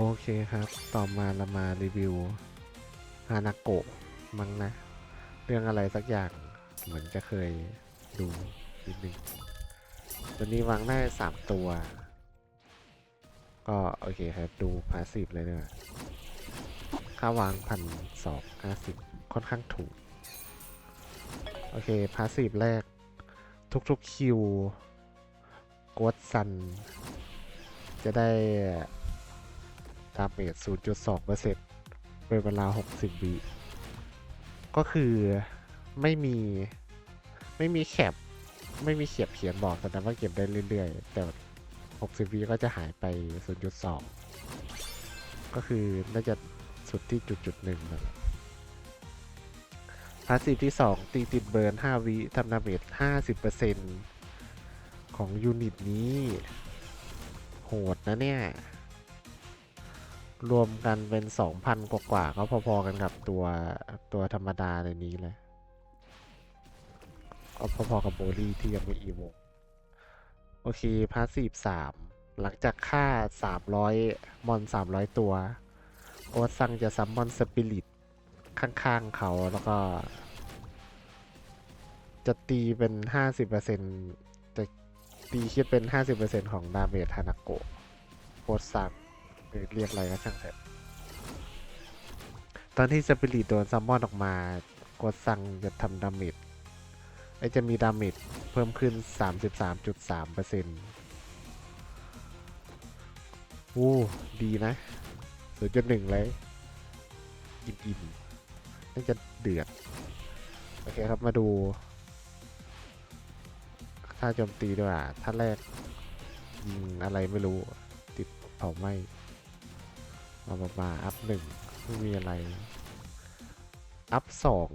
โอเคครับ ต่อมาเรามารีวิวฮานาโกะมั้งนะ เรื่องอะไรสักอย่างเหมือนจะเคยดูนิดนึงตัวนี้วางได้สามตัว ก็โอเคครับ ดูพาสซีฟเลยเนี่ยค่าวางพันสองห้าสิบค่อนข้างถูก โอเค พาสซีฟแรก ทุกๆคิวกดซัน จะได้ ดาเมจ 0.2%เป็นเวลา 60 วิก็คือไม่มีไม่มีแคปไม่มีเขียบเขียนบอกแสดงว่าเก็บได้เรื่อยๆ แต่ 60 วิก็จะหายไป 0.2 ก็คือน่าจะสุดที่จุดจุดๆหนึ่งแหละพาสซีฟที่ 2 ตีติดเบิร์น 5 วิทำดาเมจ 50%ของยูนิตนี้ โหดนะเนี่ย รวมกันเป็น 2,000 กว่ากว่าก็พอๆกันกับตัวตัวธรรมดาในนี้เลยก็พอๆกับโบลี่ที่ยังไม่อีโวโอเคพาสซีฟ3หลังจากฆ่า 300 มอน 300 ตัว โอซังจะซัมมอนสปิริตข้างๆเขาแล้วก็ จะตีเป็น 50%จะตีคิดเป็น 50%ของดาเมจฮานาโกะโคตรซัง เรียกอะไรก็ช่างเถอะตอนที่สปิริตโดนซัมมอนออกมา กดซังจะทำดาเมจไอจะมีดาเมจเพิ่มขึ้น 33.3%อู้ดีนะ0.1เลย อิ่มๆน่าจะเดือด โอเคครับมาดูท่าโจมตีด้วยอะท่าแรกยิงอะไรไม่รู้ ติดเผาไหม้ มามามาอัพหนึ่งไม่มีอะไร อัพสอง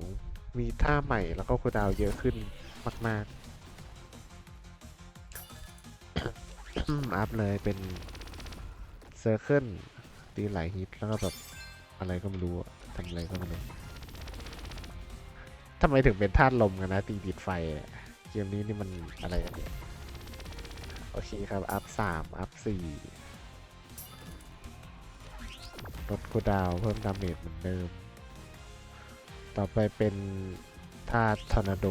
มีท่าใหม่แล้วก็คูดาวเยอะขึ้นมาก ๆ อัพเลยเป็นเซอร์เคิลตีหลายฮิตแล้วก็แบบอะไรก็ไม่รู้ทำอะไรก็ไม่รู้ทำไมถึงเป็นธาตุลมกันนะ ตีติดไฟเกมนี้นี่มันอะไรกันเนี่ยโอเคครับ อัพสามอัพสี่ ลดคูดาวเพิ่มดาเมจเหมือนเดิม ต่อไปเป็นธาตุทอร์นาโด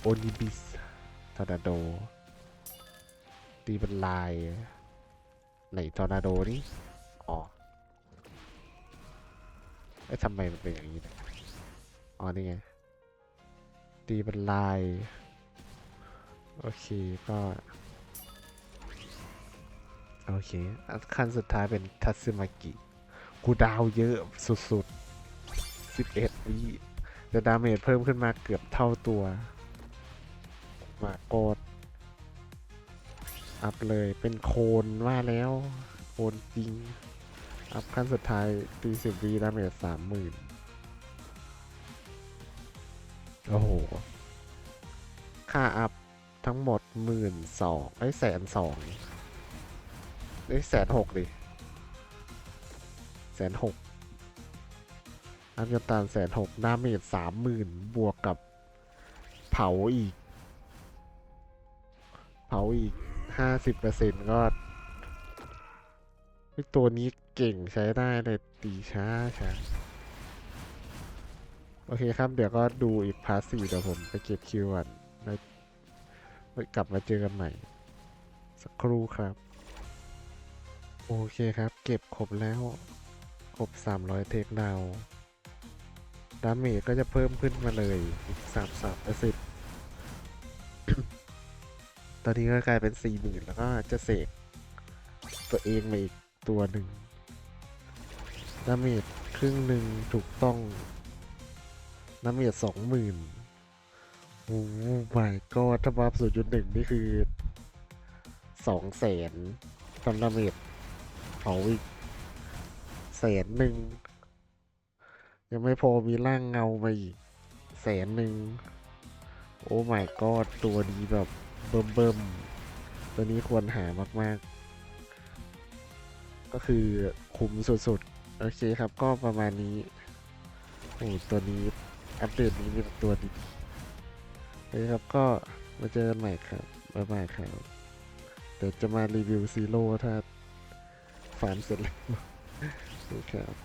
โอนิบิสทอร์นาโด ตีเป็นลายไหนทอร์นาโดนี่อ๋อเอ้ทำไมมันเป็นอย่างนี้นอ๋อ นี่ไง ตีเป็นลาย โอเค ก็ โอเคอันขั้นสุดท้ายเป็นทัตสึมากิ กูดาวเยอะสุดๆ 11 วิแต่ดาเมจเพิ่มขึ้นมาเกือบเท่าตัว มาโกดอัพเลยเป็นโคนว่าแล้ว โคนจริง อัพขั้นสุดท้ายตีสิบวีดาเมจสามหมื่นโอ้โห ค่าอัพทั้งหมดหมื่นสองไอ้แสนสองไอ้แสนหกดิ แสนหกอัพยนตานแสนหกดาเมจสามหมื่นบวกกับเผาอีก เผาอีกห้าสิบเปอร์เซ็นต์ก็ตัวนี้เก่งใช้ได้เลยตีช้าช้าโอเคครับ เดี๋ยวก็ดูอีกพาร์ทสี่เดี๋ยวผมไปเก็บคิวก่อนแล้วไว้กลับมาเจอกันใหม่ สักครู่ครับ โอเคครับ เก็บครบแล้ว ครบ 300 เทคดาวดาเมจก็จะเพิ่มขึ้นมาเลยอีก33เปอร์เซ็นต์ตอนนี้ก็กลายเป็น 40,000 แล้วก็จะเสกตัวเองมาอีกตัวหนึ่งดาเมจครึ่งหนึ่งถูกต้องดาเมจ20,000โอ้ my god ถ้าบัฟ0.1 นี่คือ2แสนทำดาเมจเผาอีก แสนหนึ่ง ยังไม่พอมีร่างเงามาอีกแสนหนึ่ง โอ้ my god ตัวนี้แบบเบิ่มเบิ่มตัวนี้ควรหามาก ๆ ก็คือคุ้มสุด ๆ โอเคครับก็ประมาณนี้ โอ้ตัวนี้ อัปเดตนี้มีตัวดีโอเคครับก็มาเจอกันใหม่ครับ บ๊ายบายครับ เดี๋ยวจะมารีวิวซีโร่ถ้าฟาร์มเสร็จแล้ว ดูครับ